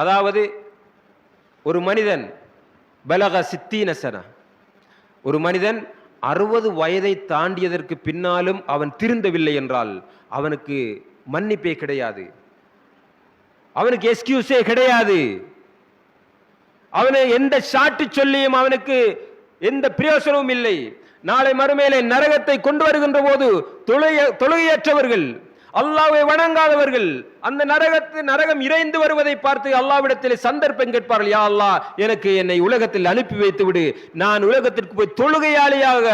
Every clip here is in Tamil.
அதாவது ஒரு மனிதன் பலக சித்தீனசன. ஒரு மனிதன் அறுபது வயதை தாண்டியதற்கு பின்னாலும் அவன் திருந்தவில்லை என்றால் அவனுக்கு மன்னிப்பே கிடையாது. அவனுக்கு எஸ்கியூஸே கிடையாது. அவனை எந்த சாட்டு சொல்லியும் அவனுக்கு எந்த பிரயோசனமும் இல்லை. நாளை மறுமையிலே நரகத்தை கொண்டு வருகின்ற போது தொழுகையற்றவர்கள் அல்லாவை வணங்காதவர்கள் அந்த நரகத்து நரகம் இறைந்து வருவதை பார்த்து அல்லாவிடத்தில் சந்தர்ப்பம் கேட்பார்கள் யா அல்லாஹ் எனக்கு என்னை உலகத்தில் அனுப்பி வைத்து விடு நான் உலகத்திற்கு போய் தொழுகையாளியாக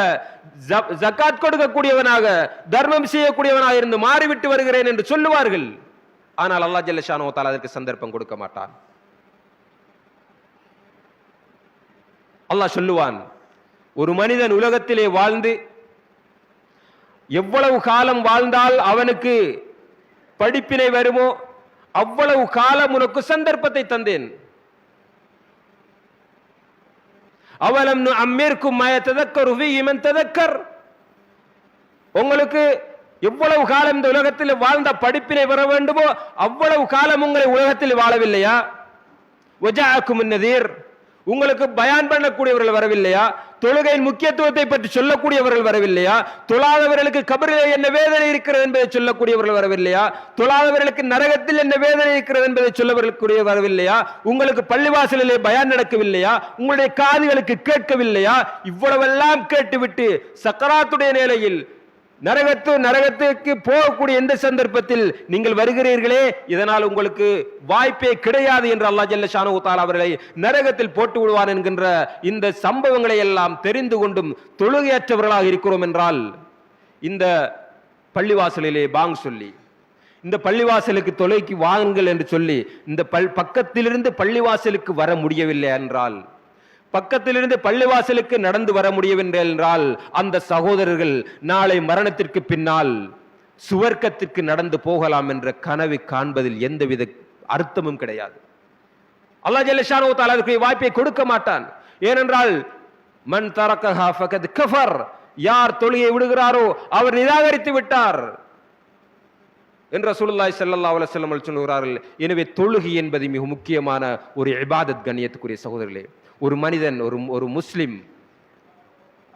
ஜக்காத் கொடுக்கக்கூடியவனாக தர்மம் செய்யக்கூடியவனாக இருந்து மாறிவிட்டு வருகிறேன் என்று சொல்லுவார்கள். ஆனால் அல்லாஹ் ஜல்லஷானோ தாலா அதற்கு சந்தர்ப்பம் கொடுக்க மாட்டான். அல்லாஹ் சொல்லுவான் ஒரு மனிதன் உலகத்திலே வாழ்ந்து எவ்வளவு காலம் வாழ்ந்தால் அவனுக்கு படிப்பினை வருமோ? அவ்வளவு காலம் உனக்கு சந்தர்ப்பத்தை தந்தேன். அவலம் அம்மீர்க்கும் மய ததக்கர் இமன் ததக்கர். உங்களுக்கு எவ்வளவு காலம் இந்த உலகத்தில் வாழ்ந்த படிப்பினை வர வேண்டுமோ அவ்வளவு காலம் உங்களை உலகத்தில் வாழவில்லையா? ஒஜாக்கும் நதீர். உங்களுக்கு பயான் பண்ணக்கூடியவர்கள் வரவில்லையா? தொழுகையின் முக்கியத்துவத்தை பற்றி சொல்லக்கூடியவர்கள் வரவில்லையா? தொழாதவர்களுக்கு கபரில் என்ன வேதனை இருக்கிறது என்பதை சொல்லக்கூடியவர்கள் வரவில்லையா? தொழாதவர்களுக்கு நரகத்தில் என்ன வேதனை இருக்கிறது என்பதை சொல்லவர்களுக்குரிய வரவில்லையா? உங்களுக்கு பள்ளிவாசலிலே பயன் நடக்கவில்லையா? உங்களுடைய காதுகளுக்கு கேட்கவில்லையா? இவ்வளவெல்லாம் கேட்டுவிட்டு சக்கராத்துடைய நிலையில் நரகத்து நரகத்துக்கு போகக்கூடிய எந்த சந்தர்ப்பத்தில் நீங்கள் வருகிறீர்களே இதனால் உங்களுக்கு வாய்ப்பே கிடையாது என்று அல்லா ஜல்ல ஷானுத்தால் அவர்களை நரகத்தில் போட்டு விடுவார் என்கின்ற இந்த சம்பவங்களை எல்லாம் தெரிந்து கொண்டும் தொழுகையற்றவர்களாக இருக்கிறோம் என்றால் இந்த பள்ளிவாசலிலே பாங் சொல்லி இந்த பள்ளிவாசலுக்கு தொலைக்கு வாங்குங்கள் என்று சொல்லி இந்த பல் பக்கத்திலிருந்து பள்ளிவாசலுக்கு வர முடியவில்லை என்றால் பக்கத்திலிருந்து பள்ளிவாசலுக்கு நடந்து வர முடியவில்லை என்றால் அந்த சகோதரர்கள் நாளை மரணத்திற்கு பின்னால் சுவர்க்கத்திற்கு நடந்து போகலாம் என்ற கனவை காண்பதில் எந்தவித அர்த்தமும் கிடையாது. அல்லா ஜல்லஷானு தாலா வாய்ப்பை கொடுக்க மாட்டான். ஏனென்றால் மன் தரக்கஹா ஃபகத் கஃபர். யார் தொழுகை விடுகிறாரோ அவர் நிராகரித்து விட்டார். என்று ரசூலுல்லாஹி செல்லல்லா அலைஹி வஸல்லம் சொல்கிறார்கள் எனவே தொழுகை என்பது மிக முக்கியமான ஒரு இபாதத் கண்ணியத்துக்குரிய சகோதரர்களே ஒரு மனிதன் ஒரு ஒரு முஸ்லிம்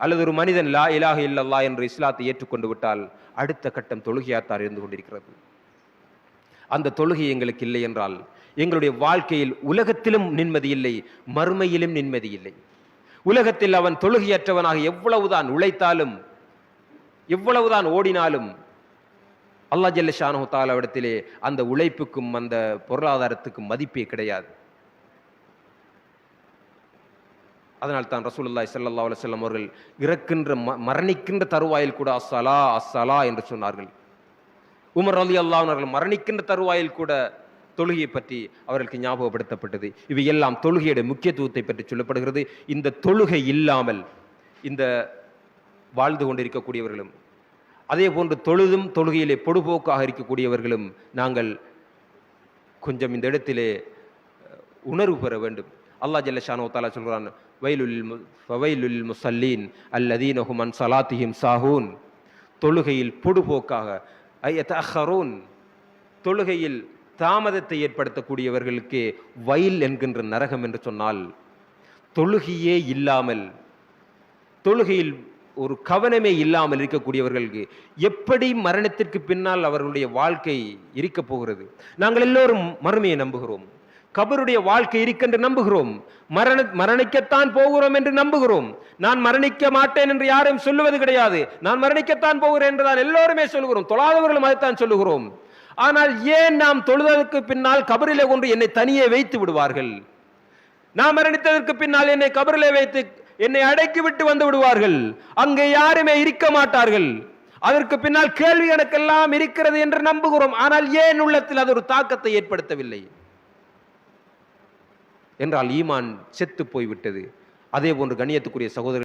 அல்லது ஒரு மனிதன் லா இலாக இல்லல்லா என்று இஸ்லாத்தை ஏற்றுக்கொண்டு விட்டால் அடுத்த கட்டம் தொழுகையாத்தார் இருந்து கொண்டிருக்கிறது. அந்த தொழுகை எங்களுக்கு இல்லை என்றால் எங்களுடைய வாழ்க்கையில் உலகத்திலும் நிம்மதி இல்லை மறுமையிலும் நிம்மதி இல்லை. உலகத்தில் அவன் தொழுகையற்றவனாக எவ்வளவுதான் உழைத்தாலும் எவ்வளவுதான் ஓடினாலும் அல்லாஹ் ஜல்ல ஷானு தாலாவிடத்திலே அந்த உழைப்புக்கும் அந்த பொருளாதாரத்துக்கும் மதிப்பே கிடையாது. அதனால் தான் ரசூலுல்லாஹி செல்லல்லா அலைஹி வஸல்லம் அவர்கள் இறக்கின்ற ம- மரணிக்கின்ற தருவாயில் கூட அஸ்ஸலா அஸ்ஸலா என்று சொன்னார்கள். உமர் ரலி அவர்கள் மரணிக்கின்ற தருவாயில் கூட தொழுகையை பற்றி அவர்களுக்கு ஞாபகப்படுத்தப்பட்டது. இவை எல்லாம் தொழுகையுடைய முக்கியத்துவத்தை பற்றி சொல்லப்படுகிறது. இந்த தொழுகை இல்லாமல் இந்த வாழ்ந்து கொண்டிருக்கக்கூடியவர்களும் அதே போன்று தொழுதும் தொழுகையிலே பொடுபோக்காக இருக்கக்கூடியவர்களும் நாங்கள் கொஞ்சம் இந்த இடத்திலே உணர்வு பெற வேண்டும். அல்லாஹ் ஜல்லஷானோ தாலா சொல்கிறான் ஃபவைலுல் முசல்லீன் அல்லதீனஹும் அன் சலாத்திஹிம் சாஹூன். தொழுகையில் பொடுபோக்காக ஐயத்தஹரூன் தொழுகையில் தாமதத்தை ஏற்படுத்தக்கூடியவர்களுக்கு வயல் என்கின்ற நரகம் என்று சொன்னால் தொழுகையே இல்லாமல் தொழுகையில் ஒரு கவனமே இல்லாமல் இருக்கக்கூடியவர்களுக்கு எப்படி மரணத்திற்கு பின்னால் அவர்களுடைய வாழ்க்கை இருக்கப் போகிறது? நாங்கள் எல்லோரும் மறுமையை நம்புகிறோம். கபருடைய வாழ்க்கை இருக்கென்று நம்புகிறோம். மரண மரணிக்கத்தான் போகிறோம் என்று நம்புகிறோம். நான் மரணிக்க மாட்டேன் என்று யாரும் சொல்லுவது கிடையாது. நான் மரணிக்கத்தான் போகிறேன் என்று தான் எல்லோருமே சொல்லுகிறோம். தொழாதவர்களும் அதைத்தான் சொல்லுகிறோம். ஆனால் ஏன் நாம் தொழுதலுக்கு பின்னால் கபரிலே கொண்டு என்னை தனியே வைத்து விடுவார்கள்? நான் மரணித்ததற்கு பின்னால் என்னை கபரிலே வைத்து என்னை அடக்கி விட்டு வந்து விடுவார்கள். அங்கே யாருமே இருக்க மாட்டார்கள். அதற்கு பின்னால் கேள்வி எனக்கெல்லாம் இருக்கிறது என்று நம்புகிறோம். ஆனால் ஏன் உள்ளத்தில் அது ஒரு தாக்கத்தை ஏற்படுத்தவில்லை? என்றால் ஈமான் செத்து போய்விட்டது. அதே போன்று கண்ணியத்துக்குரிய சகோதரர்